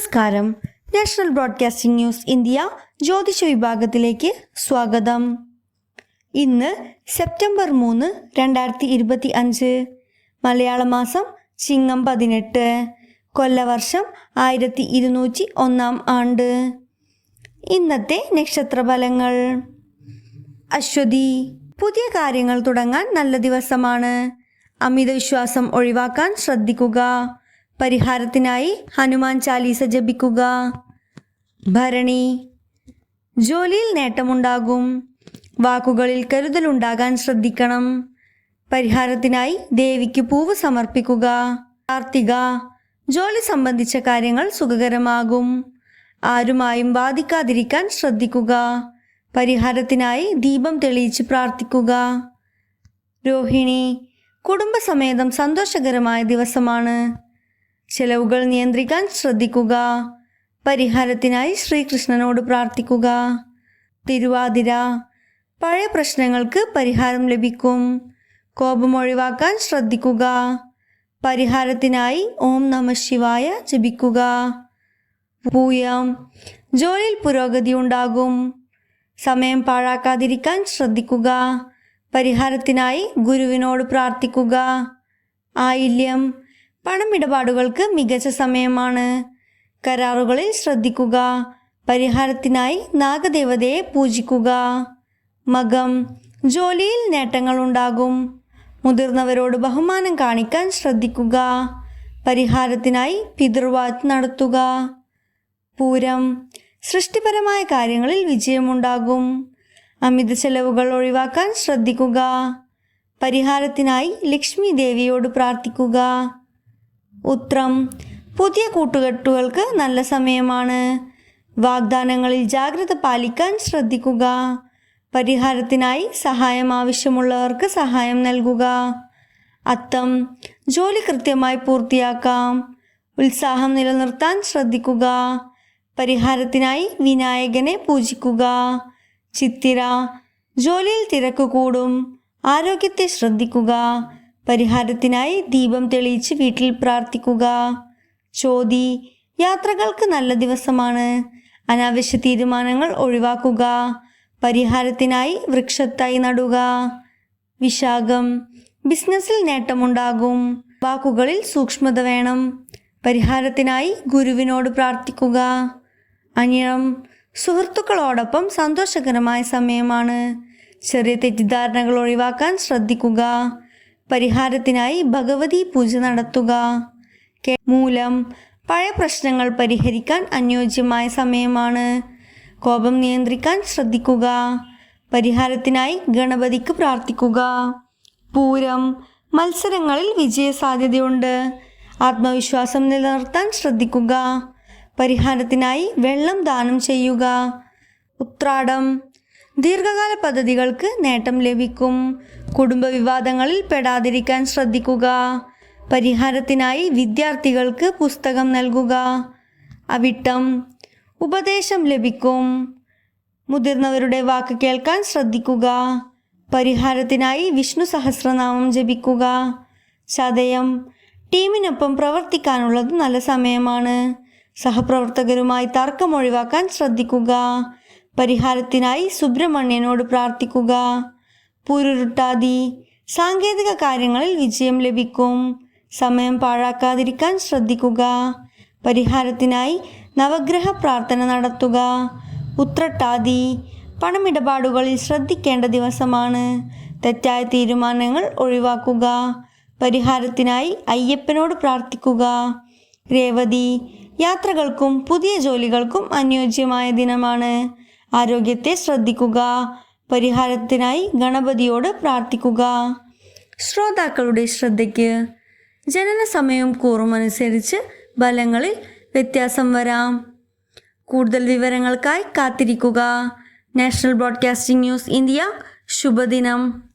നമസ്കാരം. National broadcasting news India ജ്യോതിഷ വിഭാഗത്തിലേക്ക് സ്വാഗതം. ഇന്ന് സെപ്റ്റംബർ മൂന്ന് രണ്ടായിരത്തി ഇരുപത്തി അഞ്ച് മലയാള മാസം ചിങ്ങം പതിനെട്ട്. കൊല്ലവർഷം ആയിരത്തി ഇരുന്നൂറ്റി ഒന്നാം ആണ്ട്. ഇന്നത്തെ നക്ഷത്രഫലങ്ങൾ. അശ്വതി പുതിയ കാര്യങ്ങൾ തുടങ്ങാൻ നല്ല ദിവസമാണ്. അമിത വിശ്വാസം ഒഴിവാക്കാൻ ശ്രദ്ധിക്കുക. പരിഹാരത്തിനായി ഹനുമാൻ ചാലീസ ജപിക്കുക. ഭരണി ജോലിയിൽ നേട്ടമുണ്ടാകും. വാക്കുകളിൽ കരുതലുണ്ടാകാൻ ശ്രദ്ധിക്കണം. പരിഹാരത്തിനായി ദേവിക്ക് പൂവ് സമർപ്പിക്കുക. കാർത്തിക ജോലി സംബന്ധിച്ച കാര്യങ്ങൾ സുഖകരമാകും. ആരുമായും ബാധിക്കാതിരിക്കാൻ ശ്രദ്ധിക്കുക. പരിഹാരത്തിനായി ദീപം തെളിയിച്ച് പ്രാർത്ഥിക്കുക. രോഹിണി കുടുംബസമേതം സന്തോഷകരമായ ദിവസമാണ്. ചെലവുകൾ നിയന്ത്രിക്കാൻ ശ്രദ്ധിക്കുക. പരിഹാരത്തിനായി ശ്രീകൃഷ്ണനോട് പ്രാർത്ഥിക്കുക. തിരുവാതിര. പഴയ പ്രശ്നങ്ങൾക്ക് പരിഹാരം ലഭിക്കും. കോപം ഒഴിവാക്കാൻ ശ്രദ്ധിക്കുക. പരിഹാരത്തിനായി ഓം നമ ശിവായ ജപിക്കുക. പൂയം. ജോലിയിൽ പുരോഗതി ഉണ്ടാകും. സമയം പാഴാക്കാതിരിക്കാൻ ശ്രദ്ധിക്കുക. പരിഹാരത്തിനായി ഗുരുവിനോട് പ്രാർത്ഥിക്കുക. ആയില്യം. പണമിടപാടുകൾക്ക് മികച്ച സമയമാണ്. കരാറുകളിൽ ശ്രദ്ധിക്കുക. പരിഹാരത്തിനായി നാഗദേവതയെ പൂജിക്കുക. മകം ജോലിയിൽ നേട്ടങ്ങൾ ഉണ്ടാകും. മുതിർന്നവരോട് ബഹുമാനം കാണിക്കാൻ ശ്രദ്ധിക്കുക. പരിഹാരത്തിനായി പിതൃവാത് നടത്തുക. പൂരം സൃഷ്ടിപരമായ കാര്യങ്ങളിൽ വിജയമുണ്ടാകും. അമിത ചെലവുകൾ ഒഴിവാക്കാൻ ശ്രദ്ധിക്കുക. പരിഹാരത്തിനായി ലക്ഷ്മി ദേവിയോട് പ്രാർത്ഥിക്കുക. ഉത്രം. പുതിയ കൂട്ടുകെട്ടുകൾക്ക് നല്ല സമയമാണ്. വാഗ്ദാനങ്ങളിൽ ജാഗ്രത പാലിക്കാൻ ശ്രദ്ധിക്കുക. പരിഹാരത്തിനായി സഹായം ആവശ്യമുള്ളവർക്ക് സഹായം നൽകുക. അത്തം. ജോലി കൃത്യമായി പൂർത്തിയാക്കാം. ഉത്സാഹം നിലനിർത്താൻ ശ്രദ്ധിക്കുക. പരിഹാരത്തിനായി വിനായകനെ പൂജിക്കുക. ചിത്തിര. ജോലിയിൽ തിരക്ക് കൂടും. ആരോഗ്യത്തെ ശ്രദ്ധിക്കുക. പരിഹാരത്തിനായി ദീപം തെളിയിച്ച് വീട്ടിൽ പ്രാർത്ഥിക്കുക. ചോതി യാത്രകൾക്ക് നല്ല ദിവസമാണ്. അനാവശ്യ തീരുമാനങ്ങൾ ഒഴിവാക്കുക. പരിഹാരത്തിനായി വൃക്ഷത്തായി നടുക. വിശാഖം ബിസിനസ്സിൽ നേട്ടമുണ്ടാകും. വാക്കുകളിൽ സൂക്ഷ്മത വേണം. പരിഹാരത്തിനായി ഗുരുവിനോട് പ്രാർത്ഥിക്കുക. അനിയം സുഹൃത്തുക്കളോടൊപ്പം സന്തോഷകരമായ സമയമാണ്. ചെറിയ തെറ്റിദ്ധാരണകൾ ഒഴിവാക്കാൻ ശ്രദ്ധിക്കുക. പരിഹാരത്തിനായി ഭഗവതി പൂജ നടത്തുക. മൂലം പഴയ പ്രശ്നങ്ങൾ പരിഹരിക്കാൻ അനുയോജ്യമായ സമയമാണ്. കോപം നിയന്ത്രിക്കാൻ ശ്രദ്ധിക്കുക. പരിഹാരത്തിനായി ഗണപതിക്ക് പ്രാർത്ഥിക്കുക. പൂരം മത്സരങ്ങളിൽ വിജയസാധ്യതയുണ്ട്. ആത്മവിശ്വാസം നിലനിർത്താൻ ശ്രദ്ധിക്കുക. പരിഹാരത്തിനായി വെള്ളം ദാനം ചെയ്യുക. ഉത്രാടം ദീർഘകാല പദ്ധതികൾക്ക് നേട്ടം ലഭിക്കും. കുടുംബ വിവാദങ്ങളിൽ പെടാതിരിക്കാൻ ശ്രദ്ധിക്കുക. പരിഹാരത്തിനായി വിദ്യാർത്ഥികൾക്ക് പുസ്തകം നൽകുക. അവിട്ടം. ഉപദേശം ലഭിക്കും. മുതിർന്നവരുടെ വാക്ക് കേൾക്കാൻ ശ്രദ്ധിക്കുക. പരിഹാരത്തിനായി വിഷ്ണു സഹസ്രനാമം ജപിക്കുക. ചതയം. ടീമിനൊപ്പം പ്രവർത്തിക്കാനുള്ളത് നല്ല സമയമാണ്. സഹപ്രവർത്തകരുമായി തർക്കം ഒഴിവാക്കാൻ ശ്രദ്ധിക്കുക. പരിഹാരത്തിനായി സുബ്രഹ്മണ്യനോട് പ്രാർത്ഥിക്കുക. പുരുരുട്ടാതി. സാങ്കേതിക കാര്യങ്ങളിൽ വിജയം ലഭിക്കും. സമയം പാഴാക്കാതിരിക്കാൻ ശ്രദ്ധിക്കുക. പരിഹാരത്തിനായി നവഗ്രഹ പ്രാർത്ഥന നടത്തുക. ഉത്രട്ടാതി. പണമിടപാടുകളിൽ ശ്രദ്ധിക്കേണ്ട ദിവസമാണ്. തെറ്റായ തീരുമാനങ്ങൾ ഒഴിവാക്കുക. പരിഹാരത്തിനായി അയ്യപ്പനോട് പ്രാർത്ഥിക്കുക. രേവതി. യാത്രകൾക്കും പുതിയ ജോലികൾക്കും അനുയോജ്യമായ ദിനമാണ്. ആരോഗ്യത്തെ ശ്രദ്ധിക്കുക. പരിഹാരത്തിനായി ഗണപതിയോട് പ്രാർത്ഥിക്കുക. ശ്രോതാക്കളുടെ ശ്രദ്ധയ്ക്ക് ജനന സമയവും കൂറുമനുസരിച്ച് ഫലങ്ങളിൽ വ്യത്യാസം വരാം. കൂടുതൽ വിവരങ്ങൾക്കായി കാത്തിരിക്കുക. നാഷണൽ ബ്രോഡ്കാസ്റ്റിംഗ് ന്യൂസ് ഇന്ത്യ ശുഭദിനം.